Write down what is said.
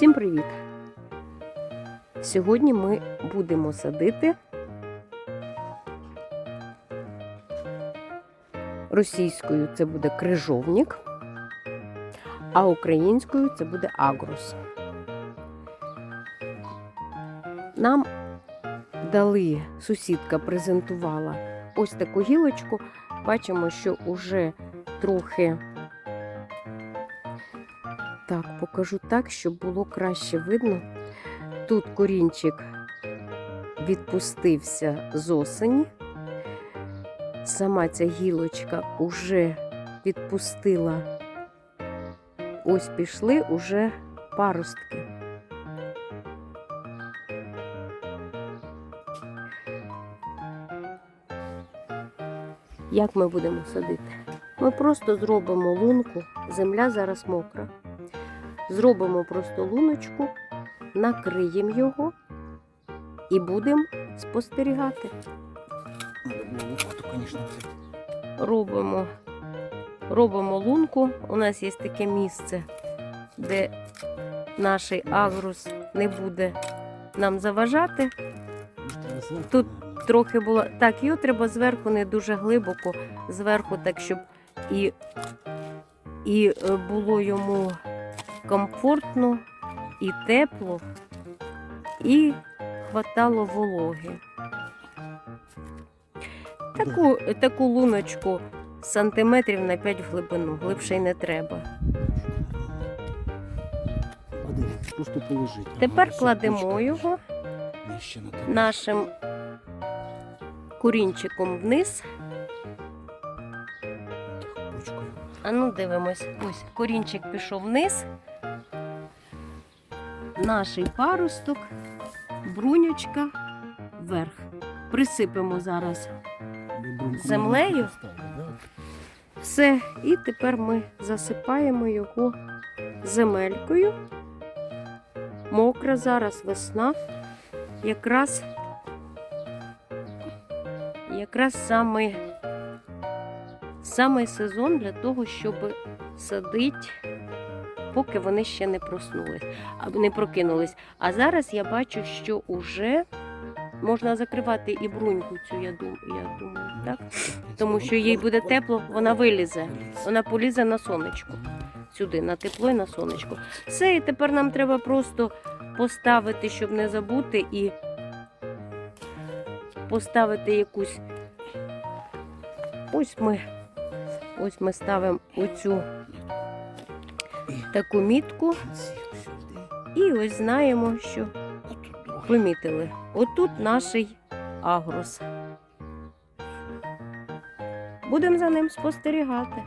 Всім привіт! Сьогодні ми будемо садити російською це буде крижовник, а українською це буде агрус. Нам дали, сусідка презентувала ось таку гілочку. Бачимо, що уже трохи так, покажу так, щоб було краще видно. Тут корінчик відпустився з осені. Сама ця гілочка уже відпустила. Ось пішли уже паростки. Як ми будемо садити? Ми просто зробимо лунку, земля зараз мокра. Зробимо просто луночку, накриємо його і будемо спостерігати. Робимо, робимо лунку. У нас є таке місце, де наш агрус не буде нам заважати. Тут. Трохи було. Так, його треба зверху не дуже глибоко, зверху, так, щоб і, і е, було йому комфортно, і тепло, і хватало вологи. Таку, таку луночку сантиметрів на 5 в глибину, глибше й не треба. Просто. Тепер кладемо його нашим корінчиком вниз. А ну дивимось. Ось корінчик пішов вниз. Наш парусток, брунючка вверх. Присипемо зараз Землею? все. І тепер ми засипаємо його земелькою. Мокра зараз весна. Якраз, якраз самий, самий сезон для того, щоб садити, поки вони ще не проснулись, не прокинулись. А зараз я бачу, що вже можна закривати і бруньку цю, я думаю, я думаю так? Тому що їй буде тепло, вона вилізе. Вона полізе на сонечко. Сюди, на тепло і на сонечко. Все, і тепер нам треба просто поставити, щоб не забути, і поставити якусь. Ось ми, ось ми ставимо оцю таку мітку, і ось знаємо, що помітили. Отут наш агрос. Будемо за ним спостерігати.